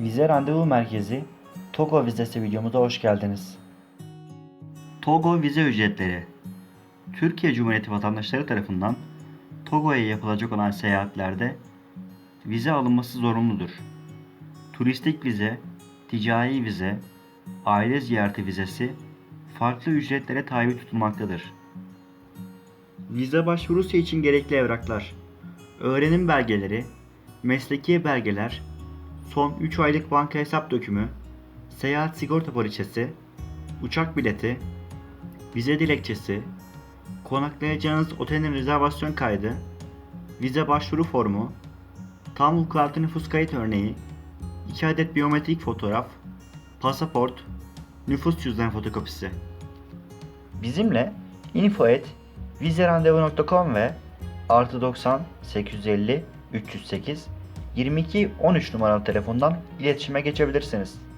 Vize Randevu Merkezi Togo vizesi videomuza hoş geldiniz. Togo vize ücretleri Türkiye Cumhuriyeti vatandaşları tarafından Togo'ya yapılacak olan seyahatlerde vize alınması zorunludur. Turistik vize, ticari vize, aile ziyareti vizesi farklı ücretlere tabi tutulmaktadır. Vize başvurusu için gerekli evraklar, öğrenim belgeleri, mesleki belgeler, son 3 aylık banka hesap dökümü, seyahat sigorta poliçesi, uçak bileti, vize dilekçesi, konaklayacağınız otelin rezervasyon kaydı, vize başvuru formu, tam vukuatlı nüfus kayıt örneği, 2 adet biyometrik fotoğraf, pasaport, nüfus cüzdan fotokopisi. Bizimle info et vizerandevu.com ve artı 90 850 308 22 13 numaralı telefondan iletişime geçebilirsiniz.